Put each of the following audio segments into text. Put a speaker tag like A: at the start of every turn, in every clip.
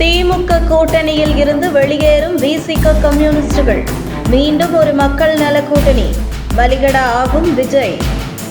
A: திமுக கூட்டணியில் இருந்து வெளியேறும் விசிக கம்யூனிஸ்டுகள். மீண்டும் ஒரு மக்கள் நல கூட்டணி. பலிகடா ஆகும் விஜய்.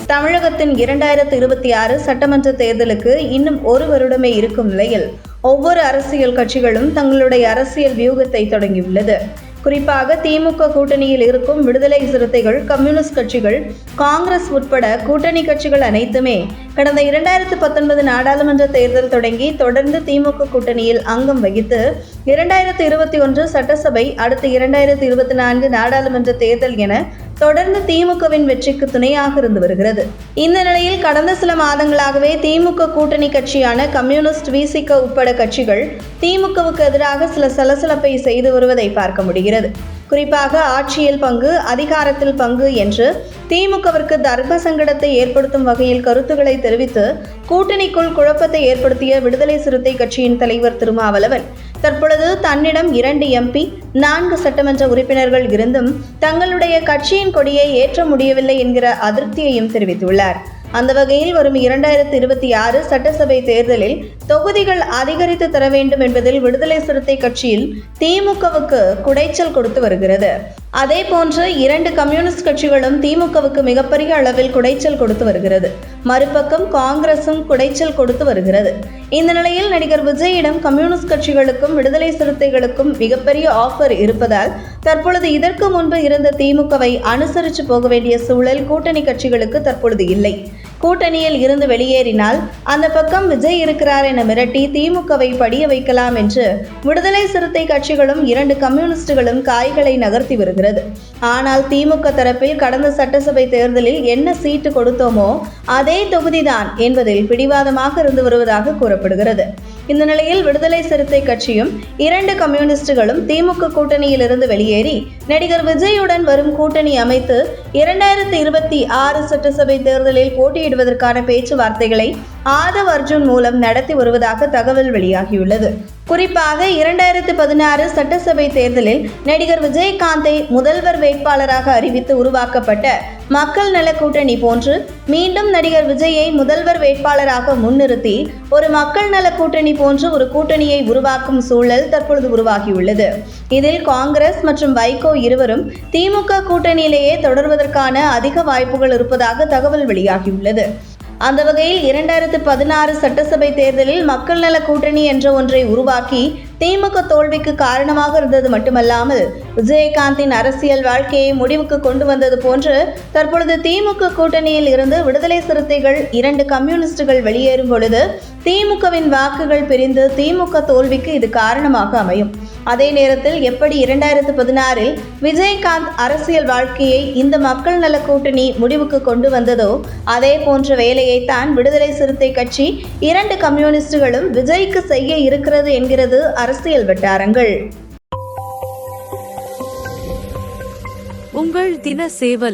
A: தமிழகத்தின் இரண்டாயிரத்து இருபத்தி ஆறு சட்டமன்ற தேர்தலுக்கு இன்னும் ஒரு வருடமே இருக்கும் நிலையில் ஒவ்வொரு அரசியல் கட்சிகளும் தங்களுடைய அரசியல் வியூகத்தை தொடங்கியுள்ளது. குறிப்பாக திமுக கூட்டணியில் இருக்கும் விடுதலை சிறுத்தைகள் கம்யூனிஸ்ட் கட்சிகள் காங்கிரஸ் உட்பட கூட்டணி கட்சிகள் அனைத்துமே கடந்த இரண்டாயிரத்து பத்தொன்பது நாடாளுமன்ற தேர்தல் தொடங்கி தொடர்ந்து திமுக கூட்டணியில் அங்கம் வகித்து இரண்டாயிரத்து இருபத்தி ஒன்று சட்டசபை அடுத்து இரண்டாயிரத்து இருபத்தி நான்கு நாடாளுமன்ற தேர்தல் என தொடர்ந்து திமுகவின் வெற்றிக்கு துணையாக இருந்து வருகிறது. இந்த நிலையில் கடந்த சில மாதங்களாகவே திமுக கூட்டணி கட்சியான கம்யூனிஸ்ட் விசிக உட்பட கட்சிகள் திமுகவுக்கு எதிராக சில சலசலப்பை செய்து வருவதை பார்க்க முடிகிறது. குறிப்பாக ஆட்சியில் பங்கு அதிகாரத்தில் பங்கு என்று திமுகவிற்கு தர்ம சங்கடத்தை ஏற்படுத்தும் வகையில் கருத்துக்களை தெரிவித்து கூட்டணிக்குள் குழப்பத்தை ஏற்படுத்திய விடுதலை சிறுத்தை கட்சியின் தலைவர் திருமாவளவன் தற்பொழுது தன்னிடம் இரண்டு எம்பி நான்கு சட்டமன்ற உறுப்பினர்கள் இருந்தும் தங்களுடைய கட்சியின் கொடியை ஏற்ற முடியவில்லை என்கிற அதிருப்தியையும் தெரிவித்துள்ளார். அந்த வகையில் வரும் இரண்டாயிரத்தி இருபத்தி ஆறு சட்டசபை தேர்தலில் தொகுதிகள் அதிகரித்து தர வேண்டும் என்பதில் விடுதலை சிறுத்தை கட்சியில் திமுகவுக்கு குடைச்சல் கொடுத்து வருகிறது. அதே போன்று இரண்டு கம்யூனிஸ்ட் கட்சிகளும் திமுகவுக்கு மிகப்பெரிய அளவில் குடைச்சல் கொடுத்து வருகிறது. மறுபக்கம் காங்கிரசும் குடைச்சல் கொடுத்து வருகிறது. இந்த நிலையில் நடிகர் விஜயிடம் கம்யூனிஸ்ட் கட்சிகளுக்கும் விடுதலை சிறுத்தைகளுக்கும் மிகப்பெரிய ஆஃபர் இருப்பதால் தற்பொழுது இதற்கு முன்பு இருந்த திமுகவை அனுசரித்து போக வேண்டிய சூழல் கூட்டணி கட்சிகளுக்கு தற்பொழுது இல்லை. கூட்டணியில் இருந்து வெளியேறினால் அந்த பக்கம் விஜய் இருக்கிறார் என மிரட்டி திமுகவை படிய வைக்கலாம் என்று விடுதலை சிறுத்தை கட்சிகளும் இரண்டு கம்யூனிஸ்டுகளும் காய்களை நகர்த்தி வருகிறது. ஆனால் திமுக தரப்பில் கடந்த சட்டசபை தேர்தலில் என்ன சீட்டு கொடுத்தோமோ அதே தொகுதிதான் என்பதில் பிடிவாதமாக இருந்து வருவதாக கூறப்படுகிறது. இந்த நிலையில் விடுதலை சிறுத்தை கட்சியும் இரண்டு கம்யூனிஸ்டுகளும் திமுக கூட்டணியில் இருந்து வெளியேறி நடிகர் விஜயுடன் வரும் கூட்டணி அமைத்து இரண்டாயிரத்தி இருபத்தி ஆறு சட்டசபை தேர்தலில் போட்டியிடுவதற்கான பேச்சுவார்த்தைகளை ஆதவ் அர்ஜுன் மூலம் நடத்தி வருவதாக தகவல் வெளியாகியுள்ளது. குறிப்பாக இரண்டாயிரத்து பதினாறு சட்டசபை தேர்தலில் நடிகர் விஜயகாந்தை முதல்வர் வேட்பாளராக அறிவித்து உருவாக்கப்பட்ட மக்கள் நல கூட்டணி போன்று மீண்டும் நடிகர் விஜயை முதல்வர் வேட்பாளராக முன்னிறுத்தி ஒரு மக்கள் நல கூட்டணி போன்று ஒரு கூட்டணியை உருவாக்கும் சூழல் தற்பொழுது உருவாகியுள்ளது. இதில் காங்கிரஸ் மற்றும் வைகோ இருவரும் திமுக கூட்டணியிலேயே தொடர்வதற்கான அதிக வாய்ப்புகள் இருப்பதாக தகவல் வெளியாகியுள்ளது. அந்த வகையில் இரண்டாயிரத்து பதினாறு சட்டசபை தேர்தலில் மக்கள் நல கூட்டணி என்ற ஒன்றை உருவாக்கி திமுக தோல்விக்கு காரணமாக இருந்தது மட்டுமல்லாமல் விஜயகாந்தின் அரசியல் வாழ்க்கையை முடிவுக்கு கொண்டு வந்தது போன்று தற்பொழுது திமுக கூட்டணியில் இருந்து விடுதலை சிறுத்தைகள் இரண்டு கம்யூனிஸ்டுகள் வெளியேறும் பொழுது திமுகவின் வாக்குகள் பிரிந்து திமுக தோல்விக்கு இது காரணமாக அமையும். அதே நேரத்தில் எப்படி இரண்டாயிரத்து பதினாறில் விஜயகாந்த் அரசியல் வாழ்க்கையை இந்த மக்கள் நல கூட்டணி முடிவுக்கு கொண்டு வந்ததோ அதே போன்ற வேலையைத்தான் விடுதலை சிறுத்தை கட்சி இரண்டு கம்யூனிஸ்டுகளும் விஜய்க்கு செய்ய இருக்கிறது என்கிறது அரசியல் வட்டாரங்கள்.
B: உங்கள் தின சேவல்.